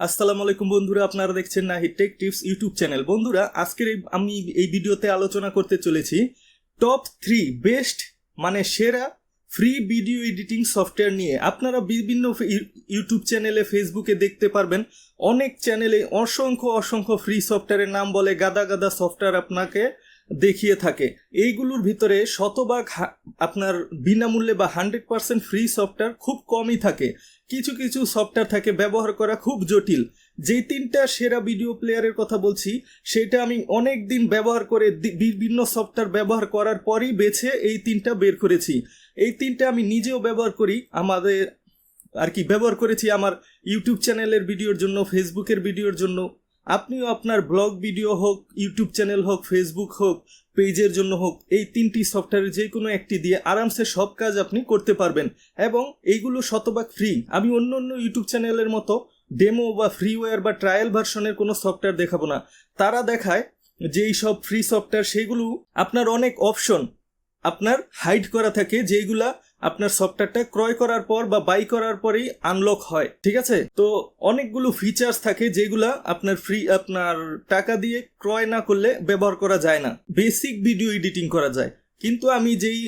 আসসালামু আলাইকুম বন্ধুরা, আপনারা দেখছেন Nahid tech tips YouTube channel. বন্ধুরা, আজকের আমি এই ভিডিওতে আলোচনা করতে চলেছি টপ থ্রি বেস্ট মানে সেরা ফ্রি ভিডিও এডিটিং সফটওয়্যার নিয়ে। আপনারা বিভিন্ন ইউটিউব চ্যানেলে, ফেসবুকে দেখতে পারবেন, অনেক চ্যানেলে অসংখ্য অসংখ্য ফ্রি সফটওয়্যারের নাম বলে গাদা গাদা সফটওয়্যার আপনাকে দেখিয়ে থাকে। এইগুলোর ভিতরে শতভাগ আপনার বিনামূল্যে বা হান্ড্রেড পার্সেন্ট ফ্রি সফটওয়্যার খুব কমই থাকে। কিছু কিছু সফটওয়্যার থাকে ব্যবহার করা খুব জটিল। যেই তিনটা সেরা ভিডিও প্লেয়ারের কথা বলছি, সেটা আমি অনেক দিন ব্যবহার করে বিভিন্ন সফটওয়্যার ব্যবহার করার পরই বেছে এই তিনটা বের করেছি। এই তিনটা আমি নিজেও ব্যবহার করি। আমাদের আর কি ব্যবহার করেছি আমার ইউটিউব চ্যানেলের ভিডিওর জন্য, ফেসবুকের ভিডিওর জন্য। আপনিও আপনার ব্লগ ভিডিও হোক, ইউটিউব চ্যানেল হোক, ফেসবুক হোক, পেজের জন্য হোক, এই তিনটি সফটওয়্যারের যে কোনো একটি দিয়ে আরামসে সব কাজ আপনি করতে পারবেন। এবং এইগুলো শতভাগ ফ্রি। আমি অন্য অন্য ইউটিউব চ্যানেলের মতো ডেমো বা ফ্রিওয়্যার বা ট্রায়াল ভার্সনের কোনো সফটওয়্যার দেখাবো না। তারা দেখায় যে এই সব ফ্রি সফটওয়্যার, সেগুলো আপনার অনেক অপশন আপনার হাইড করা থাকে, যেইগুলা আপনার সফটওয়্যারটা ক্রয় করার পর বা বাই করার পরেই আনলক হয়, ঠিক আছে? তো অনেকগুলো ফিচার্স থাকে যেগুলা আপনার ফ্রি আপনার টাকা দিয়ে ক্রয় না করলে ব্যবহার করা যায় না। বেসিক ভিডিও এডিটিং করা যায়। কিন্তু আমি যেই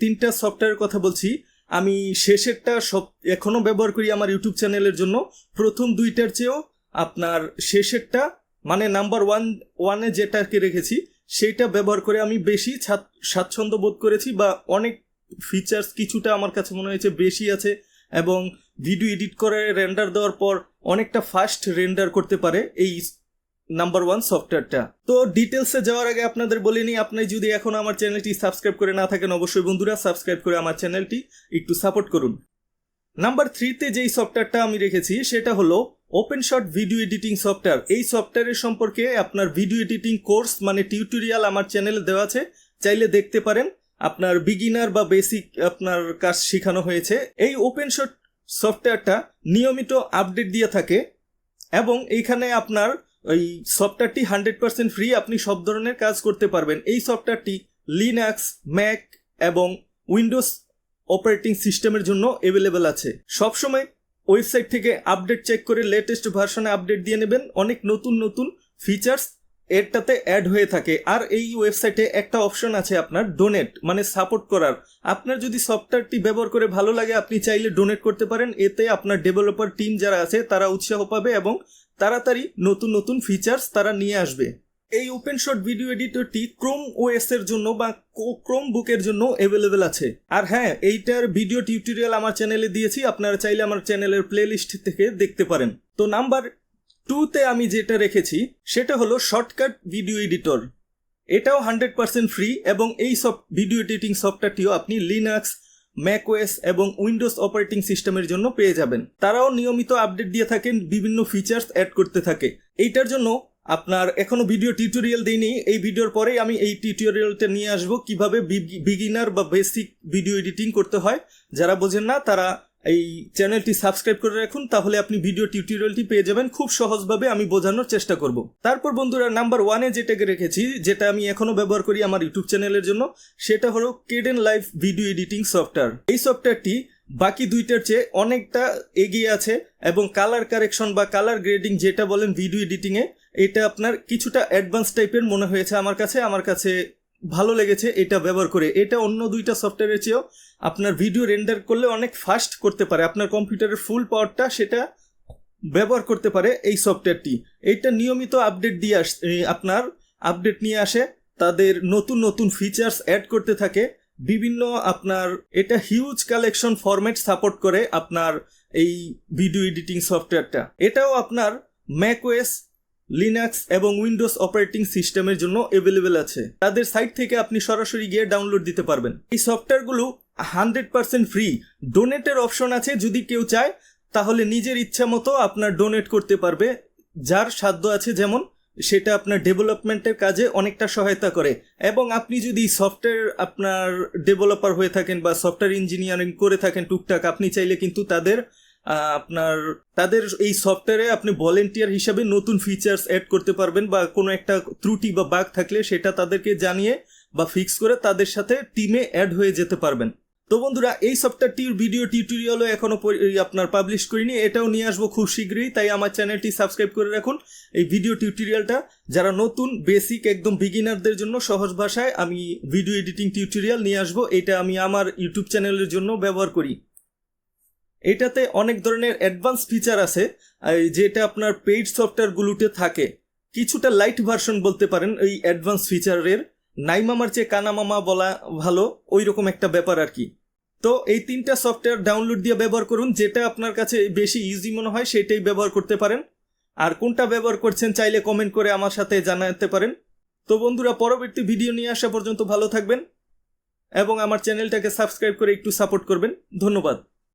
তিনটা সফটওয়্যারের কথা বলছি, আমি শেষেরটা সব এখনও ব্যবহার করি আমার ইউটিউব চ্যানেলের জন্য। প্রথম দুইটার চেয়েও আপনার শেষেরটা মানে নাম্বার ওয়ান ওয়ানে যেটাকে রেখেছি, সেইটা ব্যবহার করে আমি বেশি স্বাচ্ছন্দ্য বোধ করেছি বা অনেক ফিচার্স কিছুটা আমার কাছে মনে হয়েছে বেশি আছে এবং ভিডিও এডিট করে রেন্ডার দেওয়ার পর অনেকটা ফাস্ট রেন্ডার করতে পারে এই নাম্বার ওয়ান সফটওয়্যারটা তো ডিটেলসে যাওয়ার আগে আপনাদের বলে নিই, আপনি যদি এখন আমার চ্যানেলটি সাবস্ক্রাইব করে না থাকেন, অবশ্যই বন্ধুরা সাবস্ক্রাইব করে আমার চ্যানেলটি একটু সাপোর্ট করুন। নাম্বার থ্রিতে যেই সফটওয়্যারটা আমি রেখেছি, সেটা হলো open shot video editing software এই সফটওয়্যারের সম্পর্কে আপনার ভিডিও এডিটিং কোর্স মানে টিউটোরিয়াল আমার চ্যানেলে দেওয়া আছে, চাইলে দেখতে পারেন। আপনার বিগিনার বা বেসিক আপনার কাজ শেখানো হয়েছে। এই ওপেন শট সফটওয়্যারটা নিয়মিত আপডেট দিয়ে থাকে এবং এইখানে আপনার ওই সফটওয়্যারটি হান্ড্রেড পার্সেন্ট ফ্রি আপনি সব ধরনের কাজ করতে পারবেন। এই সফটওয়্যারটি লিনাক্স ম্যাক এবং উইন্ডোজ অপারেটিং সিস্টেমের জন্য অ্যাভেলেবেল আছে। সবসময় ওয়েবসাইট থেকে আপডেট চেক করে লেটেস্ট ভার্সনে আপডেট দিয়ে নেবেন। অনেক নতুন নতুন ফিচার্স এরটাতে অ্যাড হয়ে থাকে। আর এই ওয়েবসাইটে একটা অপশন আছে আপনার ডোনেট মানে সাপোর্ট করার। আপনার যদি সফটওয়্যারটি ব্যবহার করে ভালো লাগে, আপনি চাইলে ডোনেট করতে পারেন। এতে আপনার ডেভেলপার টিম যারা আছে, তারা উৎসাহ পাবে এবং তাড়াতাড়ি নতুন নতুন ফিচার্স তারা নিয়ে আসবে। এই ওপেন শট ভিডিও এডিটরটি ক্রোম ওএস এর জন্য বা ক্রোম বুকের জন্য অ্যাভেলেবেল আছে। আর হ্যাঁ এইটার ভিডিও টিউটোরিয়াল আমার চ্যানেলে দিয়েছি। আপনারা চাইলে আমার চ্যানেলের প্লেলিস্ট থেকে দেখতে পারেন। তো নাম্বার টুতে আমি যেটা রেখেছি, সেটা হলো শর্টকাট ভিডিও এডিটর এটাও হান্ড্রেড পার্সেন্ট ফ্রি এবং এই সব ভিডিও এডিটিং সফটওয়্যারটিও আপনি লিনাক্স ম্যাকওয়েস এবং উইন্ডোজ অপারেটিং সিস্টেমের জন্য পেয়ে যাবেন। তারাও নিয়মিত আপডেট দিয়ে থাকেন, বিভিন্ন ফিচার্স অ্যাড করতে থাকে। এইটার জন্য আপনার এখনও ভিডিও টিউটোরিয়াল দিইনি, এই ভিডিওর পরেই আমি এই টিউটোরিয়ালটা নিয়ে আসব, কীভাবে বিগিনার বা বেসিক ভিডিও এডিটিং করতে হয়। যারা বোঝেন না, তারা এই চ্যানেলটি সাবস্ক্রাইব করে রাখুন, তাহলে আপনি ভিডিও টিউটোরিয়ালটি পেয়ে যাবেন খুব সহজভাবে আমি বোঝানোর চেষ্টা করব। তারপর বন্ধুরা, নাম্বার ওয়ানে যেটাকে রেখেছি, যেটা আমি এখনও ব্যবহার করি আমার ইউটিউব চ্যানেলের জন্য, সেটা হলো Kdenlive video editing software এই সফটওয়্যারটি বাকি দুইটার চেয়ে অনেকটা এগিয়ে আছে এবং কালার কারেকশন বা কালার গ্রেডিং যেটা বলেন ভিডিও এডিটিংয়ে এটা আপনার কিছুটা অ্যাডভান্স টাইপের মনে হয়েছে আমার কাছে। আমার কাছে ভালো লেগেছে, এটা ব্যবহার করে। এটা অন্য দুইটা সফটওয়্যারের চেয়েও আপনার ভিডিও রেন্ডার করলে অনেক ফাস্ট করতে পারে। আপনার কম্পিউটারের ফুল পাওয়ারটা সেটা ব্যবহার করতে পারে এই সফটওয়্যারটি এইটা নিয়মিত আপডেট দিয়ে আস আপনার আপডেট নিয়ে আসে, তাদের নতুন নতুন ফিচার্স অ্যাড করতে থাকে, বিভিন্ন আপনার এটা হিউজ কালেকশন ফরম্যাট সাপোর্ট করে আপনার এই ভিডিও এডিটিং সফটওয়্যারটা এটাও আপনার ম্যাকওয়েস লিনাক্স এবং উইন্ডোজ অপারেটিং সিস্টেমের জন্য অ্যাভেলেবেল আছে। তাদের সাইট থেকে আপনি সরাসরি গিয়ে ডাউনলোড দিতে পারবেন। এই সফটওয়্যারগুলো হান্ড্রেড পার্সেন্ট ফ্রি ডোনেটের অপশন আছে যদি কেউ চায়, তাহলে নিজের ইচ্ছা মতো আপনার ডোনেট করতে পারবে। যার সাধ্য আছে যেমন, সেটা আপনার ডেভেলপমেন্টের কাজে অনেকটা সহায়তা করে। এবং আপনি যদি সফটওয়্যার আপনার ডেভেলপার হয়ে থাকেন বা সফটওয়্যার ইঞ্জিনিয়ারিং করে থাকেন টুকটাক, আপনি চাইলে কিন্তু তাদের আপনার, তাদের এই সফটওয়্যারে আপনি ভলেন্টিয়ার হিসাবে নতুন ফিচার্স অ্যাড করতে পারবেন বা কোনো একটা ত্রুটি বা বাগ থাকলে সেটা তাদেরকে জানিয়ে বা ফিক্স করে তাদের সাথে টিমে অ্যাড হয়ে যেতে পারবেন। তো বন্ধুরা, এই সফটওয়্যারটির ভিডিও টিউটোরিয়ালও এখনও আপনার পাবলিশ করিনি, এটাও নিয়ে আসব খুব শীঘ্রই, তাই আমার চ্যানেলটি সাবস্ক্রাইব করে রাখুন। এই ভিডিও টিউটোরিয়ালটা যারা নতুন বেসিক একদম বিগিনারদের জন্য সহজ ভাষায় আমি ভিডিও এডিটিং টিউটোরিয়াল নিয়ে আসব, এটা আমি আমার ইউটিউব চ্যানেলের জন্য ব্যবহার করি। এটাতে অনেক ধরনের অ্যাডভান্স ফিচার আছে যেটা আপনার পেইড সফটওয়্যারগুলোতে থাকে। কিছুটা লাইট ভার্সন বলতে পারেন, এই অ্যাডভান্স ফিচারের নাইমামার চেয়ে কানামামা বলা ভালো ওই রকম একটা ব্যাপার আর কি। তো এই তিনটা সফটওয়্যার ডাউনলোড দিয়ে ব্যবহার করুন, যেটা আপনার কাছে বেশি ইজি মনে হয়, সেটাই ব্যবহার করতে পারেন। আর কোনটা ব্যবহার করছেন চাইলে কমেন্ট করে আমার সাথে জানাতে পারেন। তো বন্ধুরা, পরবর্তী ভিডিও নিয়ে আসা পর্যন্ত ভালো থাকবেন এবং আমার চ্যানেলটাকে সাবস্ক্রাইব করে একটু সাপোর্ট করবেন। ধন্যবাদ।